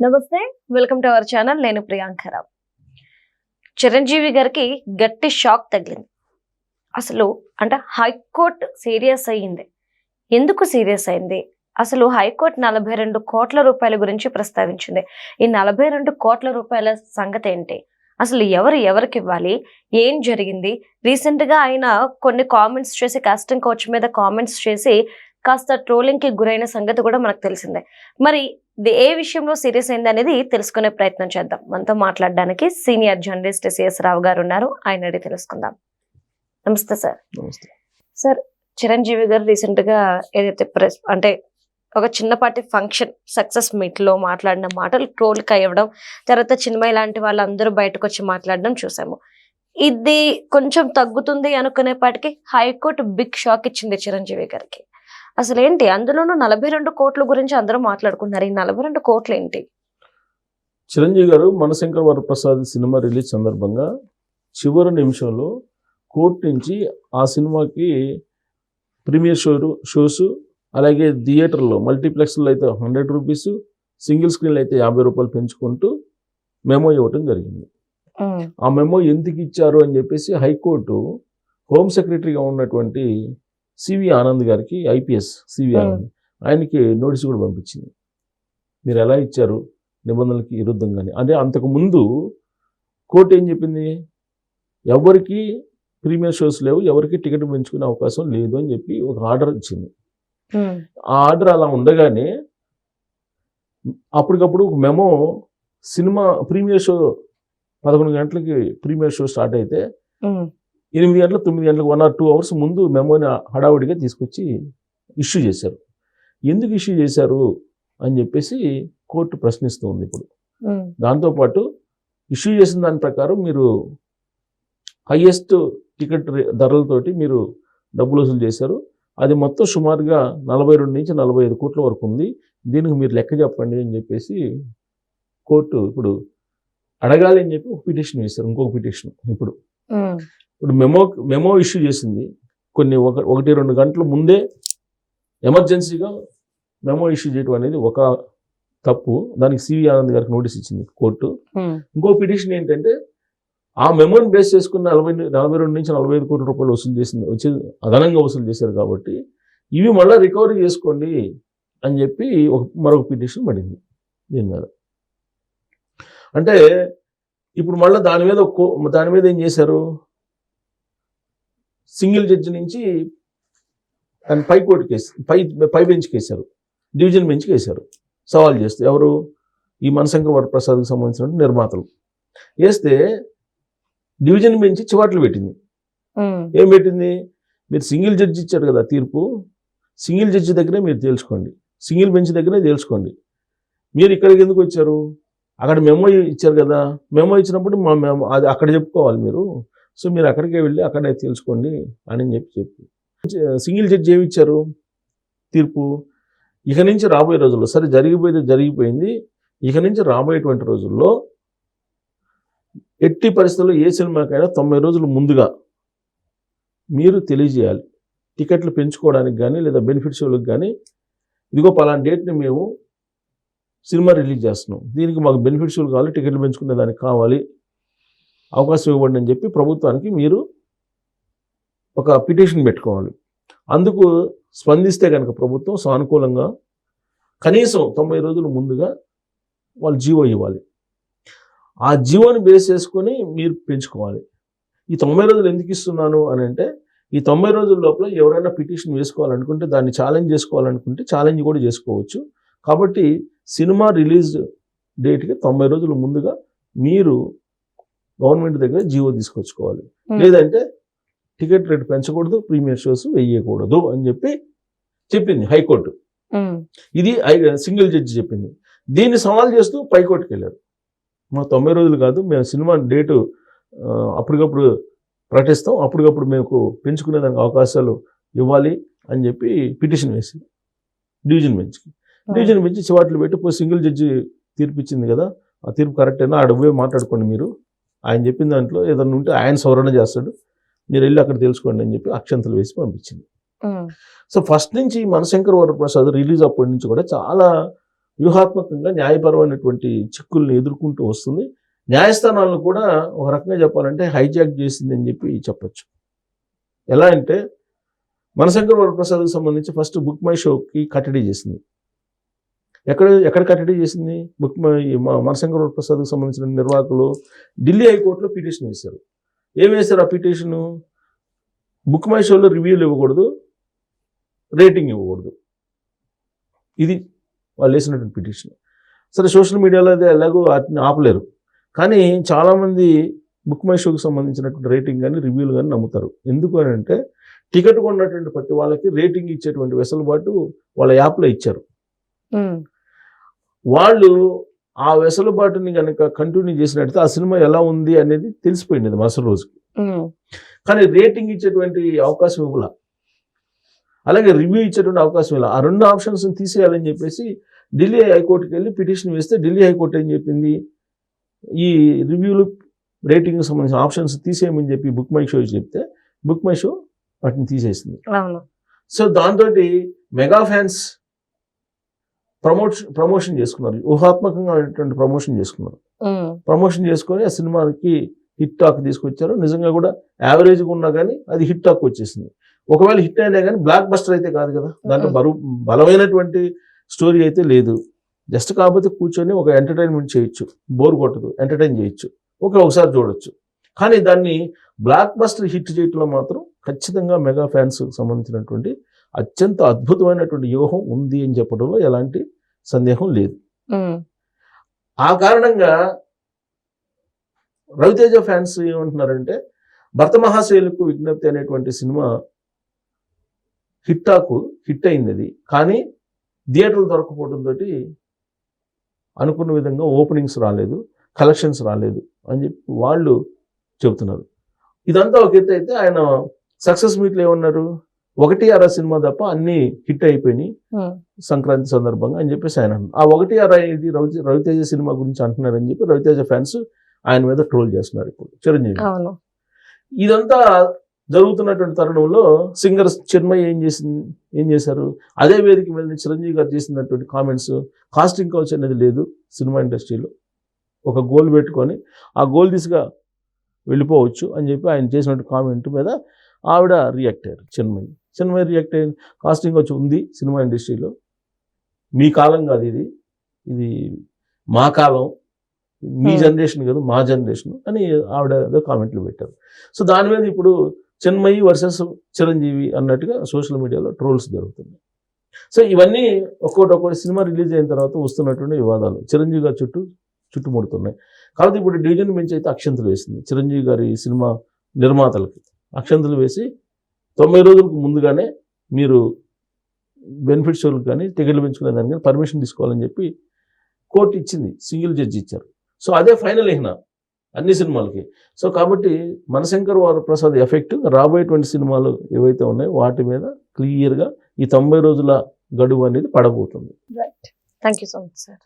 నమస్తే welcome to our channel. నేను ప్రియాంకరావు చిరంజీవి గారికి గట్టి షాక్ తగిలింది. అసలు అంటే హైకోర్టు సీరియస్ అయ్యింది. ఎందుకు సీరియస్ అయింది? అసలు హైకోర్టు నలభై రెండు కోట్ల రూపాయల గురించి ప్రస్తావించింది. ఈ నలభై రెండు కోట్ల రూపాయల సంగతి ఏంటి? అసలు ఎవరు ఎవరికి ఇవ్వాలి? ఏం జరిగింది? రీసెంట్గా ఆయన కొన్ని కామెంట్స్ చేసి కాస్టింగ్ కోచ్ మీద కామెంట్స్ చేసి కాస్త ట్రోలింగ్కి గురైన సంగతి కూడా మనకు తెలిసిందే. మరి ఏ విషయంలో సీరియస్ అయింది అనేది తెలుసుకునే ప్రయత్నం చేద్దాం. మనతో మాట్లాడడానికి సీనియర్ జర్నలిస్ట్ సిఎస్ రావు గారు ఉన్నారు. ఆయన అడిగి తెలుసుకుందాం. నమస్తే సార్. సార్ చిరంజీవి గారు రీసెంట్గా ఏదైతే ప్రెస్ అంటే ఒక చిన్నపాటి ఫంక్షన్ సక్సెస్ మీట్లో మాట్లాడిన మాటలు ట్రోల్ అయ్యడం తర్వాత చిన్మయ్య లాంటి వాళ్ళందరూ బయటకు వచ్చి మాట్లాడడం చూసాము. ఇది కొంచెం తగ్గుతుంది అనుకునేపాటికి హైకోర్టు బిగ్ షాక్ ఇచ్చింది చిరంజీవి గారికి. అసలు ఏంటి అందులోనూ నలభై రెండు కోట్ల గురించి అందరూ మాట్లాడుకుంటున్నారు ఈ నలభై రెండు కోట్లు ఏంటి చిరంజీవి గారు మనశంకర్ వరప్రసాద్ సినిమా రిలీజ్ సందర్భంగా చివరి నిమిషంలో కోర్టు నుంచి ఆ సినిమాకి ప్రీమియర్ షో షోస్ అలాగే థియేటర్లో మల్టీప్లెక్స్లో అయితే హండ్రెడ్ రూపీస్ సింగిల్ స్క్రీన్లో అయితే యాభై రూపాయలు పెంచుకుంటూ మెమో ఇవ్వటం జరిగింది. ఆ మెమో ఎందుకు ఇచ్చారు అని చెప్పేసి హైకోర్టు హోమ్ సెక్రటరీగా ఉన్నటువంటి సివి ఆనంద్ గారికి ఐపీఎస్ సివి. ఆనంద్ ఆయనకి నోటీస్ కూడా పంపించింది. మీరు ఎలా ఇచ్చారు నిబంధనలకి విరుద్ధంగానే అదే అంతకు ముందు కోర్టు ఏం చెప్పింది? ఎవరికి ప్రీమియర్ షోస్ లేవు ఎవరికి టికెట్ పెంచుకునే అవకాశం లేదు అని చెప్పి ఒక ఆర్డర్ ఇచ్చింది. ఆ ఆర్డర్ అలా ఉండగానే అప్పటికప్పుడు ఒక మెమో సినిమా ప్రీమియర్ షో పదకొండు గంటలకి ప్రీమియర్ షో స్టార్ట్ అయితే ఎనిమిది గంటల తొమ్మిది గంటలకు వన్ ఆర్ టూ అవర్స్ ముందు మెమోని హడావుడిగా తీసుకొచ్చి ఇష్యూ చేశారు. ఎందుకు ఇష్యూ చేశారు అని చెప్పేసి కోర్టు ప్రశ్నిస్తూ ఉంది ఇప్పుడు. దాంతోపాటు ఇష్యూ చేసిన దాని ప్రకారం మీరు హయ్యెస్ట్ టికెట్ ధరలతోటి మీరు డబ్బులు వసూలు చేశారు. అది మొత్తం సుమారుగా నలభై రెండు నుంచి నలభై ఐదు కోట్ల వరకు ఉంది. దీనికి మీరు లెక్క చెప్పండి అని చెప్పేసి కోర్టు ఇప్పుడు అడగాలి అని చెప్పి ఒక పిటిషన్ వేశారు. ఇంకొక పిటిషన్ ఇప్పుడు. ఇప్పుడు మెమో మెమో ఇష్యూ చేసింది. కొన్ని ఒక ఒకటి రెండు గంటల ముందే ఎమర్జెన్సీగా మెమో ఇష్యూ చేయడం అనేది ఒక తప్పు. దానికి సివి ఆనంద్ గారికి నోటీస్ ఇచ్చింది కోర్టు. ఇంకో పిటిషన్ ఏంటంటే ఆ మెమోని బేస్ చేసుకున్న నలభై నలభై రెండు నుంచి నలభై ఐదు కోట్ల రూపాయలు వసూలు చేసింది వచ్చి అదనంగా వసూలు చేశారు కాబట్టి ఇవి మళ్ళీ రికవరీ చేసుకోండి అని చెప్పి ఒక మరొక పిటిషన్ పడింది దీని మీద. అంటే ఇప్పుడు మళ్ళీ దాని మీద దాని మీద ఏం చేశారు? సింగిల్ జడ్జి నుంచి దాన్ని పై కోర్టుకి వేసి పై పై బెంచ్కి వేశారు డివిజన్ బెంచ్కి వేశారు సవాల్ చేస్తే ఎవరు? ఈ మనశంకర్ వరప్రసాద్కి సంబంధించిన నిర్మాతలు. వేస్తే డివిజన్ బెంచ్ చివాట్లు పెట్టింది. ఏం పెట్టింది? మీరు సింగిల్ జడ్జి ఇచ్చారు కదా తీర్పు సింగిల్ జడ్జి దగ్గరే మీరు తేల్చుకోండి. సింగిల్ బెంచ్ దగ్గరే తేల్చుకోండి. మీరు ఇక్కడికి ఎందుకు వచ్చారు? అక్కడ మెమో ఇచ్చారు కదా. మెమో ఇచ్చినప్పుడు మా మెమో అది అక్కడ చెప్పుకోవాలి మీరు. సో మీరు అక్కడికే వెళ్ళి అక్కడే తెలుసుకోండి అని చెప్పి చెప్పి. సింగిల్ జడ్జి ఏమిచ్చారు? తీర్పు? ఇక నుంచి రాబోయే రోజుల్లో సరే జరిగిపోయేది జరిగిపోయింది. ఇక నుంచి రాబోయేటువంటి రోజుల్లో ఎట్టి పరిస్థితుల్లో ఏ సినిమాకైనా తొంభై రోజులు ముందుగా మీరు తెలియజేయాలి. టికెట్లు పెంచుకోవడానికి కానీ లేదా బెనిఫిట్ షోలకు కానీ ఇదిగో పలానా డేట్ని మేము సినిమా రిలీజ్ చేస్తున్నాం. దీనికి మాకు బెనిఫిట్ షోలు కావాలి టికెట్లు పెంచుకునే దానికి కావాలి అవకాశం ఇవ్వండి అని చెప్పి ప్రభుత్వానికి మీరు ఒక పిటిషన్ పెట్టుకోవాలి. అందుకు స్పందిస్తే కనుక ప్రభుత్వం సానుకూలంగా కనీసం తొంభై రోజుల ముందుగా వాళ్ళు జీవో ఇవ్వాలి. ఆ జీవోని బేస్ చేసుకొని మీరు పెంచుకోవాలి. ఈ తొంభై రోజులు ఎందుకు ఇస్తున్నాను అని అంటే ఈ తొంభై రోజుల లోపల ఎవరైనా పిటిషన్ వేసుకోవాలనుకుంటే దాన్ని ఛాలెంజ్ చేసుకోవాలనుకుంటే ఛాలెంజ్ కూడా చేసుకోవచ్చు. కాబట్టి సినిమా రిలీజ్ డేట్కి తొంభై రోజుల ముందుగా మీరు గవర్నమెంట్ దగ్గర జీవో తీసుకొచ్చుకోవాలి. ఉమ్, లేదంటే టికెట్ రేట్ పెంచకూడదు ప్రీమియర్ షోస్ వేయకూడదు అని చెప్పి చెప్పింది హైకోర్టు. ఉమ్, ఇది సింగిల్ జడ్జి చెప్పింది. దీన్ని సవాల్ చేస్తూ పైకోర్టుకి వెళ్ళారు మా తొంభై రోజులు కాదు మేము సినిమా డేటు అప్పటికప్పుడు ప్రకటిస్తాం అప్పటికప్పుడు మేము పెంచుకునే దానికి అవకాశాలు ఇవ్వాలి అని చెప్పి పిటిషన్ వేసి డివిజన్ బెంచ్కి. డివిజన్ బెంచ్ చివాట్లు పెట్టి పోయి సింగిల్ జడ్జి తీర్పు ఇచ్చింది కదా ఆ తీర్పు కరెక్టేనా? ఆడ పోయి మాట్లాడుకోండి మీరు. ఆయన చెప్పిన దాంట్లో ఏదన్నా ఉంటే ఆయన సవరణ చేస్తాడు. మీరు వెళ్ళి అక్కడ తెలుసుకోండి అని చెప్పి అక్షంతలు వేసి పంపించింది. సో ఫస్ట్ నుంచి మనశంకర్ వరప్రసాద్ రిలీజ్ అప్పటి నుంచి కూడా చాలా వ్యూహాత్మకంగా న్యాయపరమైనటువంటి చిక్కుల్ని ఎదుర్కొంటూ వస్తుంది. న్యాయస్థానాలను కూడా ఒక రకంగా చెప్పాలంటే హైజాక్ చేసింది అని చెప్పి చెప్పొచ్చు. ఎలా అంటే మనశంకర్ వరప్రసాద్కి సంబంధించి ఫస్ట్ బుక్ మై షోకి కట్టడి చేసింది. ఎక్కడ ఎక్కడ కట్టడి చేసింది? బుక్ మై మ- మనశంకర్ సంబంధించిన నిర్వాహకులు ఢిల్లీ హైకోర్టులో పిటిషన్ వేశారు. ఏం వేశారు ఆ పిటిషను? బుక్ మై షోలో రివ్యూలు ఇవ్వకూడదు రేటింగ్ ఇవ్వకూడదు. ఇది వాళ్ళు వేసినటువంటి పిటిషన్. సరే సోషల్ మీడియాలో అయితే ఎలాగో వాటిని ఆపలేరు. కానీ చాలామంది బుక్ మై షోకి సంబంధించినటువంటి రేటింగ్ కానీ రివ్యూలు కానీ నమ్ముతారు. ఎందుకు అని అంటే టికెట్ కొన్నటువంటి ప్రతి వాళ్ళకి రేటింగ్ ఇచ్చేటువంటి వెసులుబాటు వాళ్ళ యాప్లో ఇచ్చారు. వాళ్ళు ఆ వెసులుబాటుని కనుక కంటిన్యూ చేసినట్టయితే ఆ సినిమా ఎలా ఉంది అనేది తెలిసిపోయింది మరుసటి రోజుకి. కానీ రేటింగ్ ఇచ్చేటువంటి అవకాశం ఇవ్వాల. అలాగే రివ్యూ ఇచ్చేటువంటి అవకాశం ఇలా ఆ రెండు ఆప్షన్స్ తీసేయాలని చెప్పేసి ఢిల్లీ హైకోర్టుకి వెళ్ళి పిటిషన్ వేస్తే ఢిల్లీ హైకోర్టు ఏం చెప్పింది? ఈ రివ్యూలు రేటింగ్ సంబంధించిన ఆప్షన్స్ తీసేయమని చెప్పి బుక్ మై షో చెప్తే బుక్ మై షో వాటిని తీసేసింది. సో దాంతో మెగా ఫ్యాన్స్ ప్రమోషన్ ప్రమోషన్ చేసుకున్నారు. ఊహాత్మకంగా ప్రమోషన్ చేసుకున్నారు. ప్రమోషన్ చేసుకొని ఆ సినిమాకి హిట్ టాక్ తీసుకొచ్చారు. నిజంగా కూడా యావరేజ్గా ఉన్నా కానీ అది హిట్ టాక్ వచ్చేసింది. ఒకవేళ హిట్ అయినా కానీ బ్లాక్ బస్టర్ అయితే కాదు కదా. దాంట్లో. బరువు బలమైనటువంటి స్టోరీ అయితే లేదు. జస్ట్ కాకపోతే కూర్చొని ఒక ఎంటర్టైన్మెంట్ చేయొచ్చు. బోర్ కొట్టదు. ఎంటర్టైన్ చేయొచ్చు. ఓకే ఒకసారి చూడొచ్చు. కానీ దాన్ని బ్లాక్ బస్టర్ హిట్ చేయటంలో మాత్రం ఖచ్చితంగా మెగా ఫ్యాన్స్ సంబంధించినటువంటి అత్యంత అద్భుతమైనటువంటి వ్యూహం ఉంది అని చెప్పడంలో ఎలాంటి సందేహం లేదు. ఆ కారణంగా రవితేజ ఫ్యాన్స్ ఏమంటున్నారంటే భర్త మహాశైలకు విజ్ఞప్తి అనేటువంటి సినిమా హిట్ టాకు హిట్ అయింది అది కానీ థియేటర్లు దొరకపోవడంతో అనుకున్న విధంగా ఓపెనింగ్స్ రాలేదు కలెక్షన్స్ రాలేదు అని చెప్పి వాళ్ళు చెబుతున్నారు. ఇదంతా ఒక ఎత్తు అయితే ఆయన సక్సెస్ మీట్లు ఏమన్నారు? ఒకటి అర సినిమా తప్ప అన్ని హిట్ అయిపోయినాయి. సంక్రాంతి సందర్భంగా అని చెప్పేసి ఆయన. ఆ ఒకటి అర ఇది రవి రవితేజ సినిమా గురించి అంటున్నారని చెప్పి రవితేజ ఫ్యాన్స్ ఆయన మీద ట్రోల్ చేస్తున్నారు ఇప్పుడు. చిరంజీవి. ఇదంతా జరుగుతున్నటువంటి తరుణంలో సింగర్ చిన్మయ్ ఏం చేసింది? ఏం చేశారు? అదే వేదిక నుంచి చిరంజీవి గారు చేసినటువంటి కామెంట్స్ కాస్టింగ్ కౌచ్ అనేది లేదు సినిమా ఇండస్ట్రీలో. ఒక గోల్ పెట్టుకొని ఆ గోల్ దిశగా వెళ్ళిపోవచ్చు అని చెప్పి ఆయన చేసినట్టు కామెంట్ మీద ఆవిడ రియాక్ట్ అయ్యారు. చిన్మయి. చిన్మయి రియాక్ట్ అయ్యింది కాస్టింగ్ వచ్చి ఉంది సినిమా ఇండస్ట్రీలో. మీ కాలం కాదు ఇది. ఇది మా కాలం. మీ Hmm. జనరేషన్ కాదు మా జనరేషన్ అని ఆవిడ ఏదో కామెంట్లు పెట్టారు. సో దాని మీద ఇప్పుడు చిన్మయి వర్సెస్ చిరంజీవి అన్నట్టుగా సోషల్ మీడియాలో ట్రోల్స్ జరుగుతున్నాయి. సో ఇవన్నీ ఒక్కొక్కటి ఒక్కొక్కటి సినిమా రిలీజ్ అయిన తర్వాత వస్తున్నటువంటి వివాదాలు. చిరంజీవి గారి చుట్టూ చుట్టుముడుతున్నాయి. కాబట్టి ఇప్పుడు డివిజన్ బెంచ్ అయితే అక్షంతలు వేసింది. చిరంజీవి గారి సినిమా నిర్మాతలకి. అక్షంతలు వేసి తొంభై రోజులకు ముందుగానే మీరు బెనిఫిట్ షోలకు కానీ టికెట్లు పెంచుకునే దానికి కానీ పర్మిషన్ తీసుకోవాలని చెప్పి కోర్టు ఇచ్చింది. సింగిల్ జడ్జి ఇచ్చారు. సో అదే ఫైనల్ అయిన అన్ని సినిమాలకి. సో కాబట్టి మనశంకర్ వరప్రసాద్ ఎఫెక్ట్ రాబోయేటువంటి సినిమాలు ఏవైతే ఉన్నాయో వాటి మీద క్లియర్గా ఈ తొంభై రోజుల గడువు అనేది పడబోతుంది. Thank you so much sir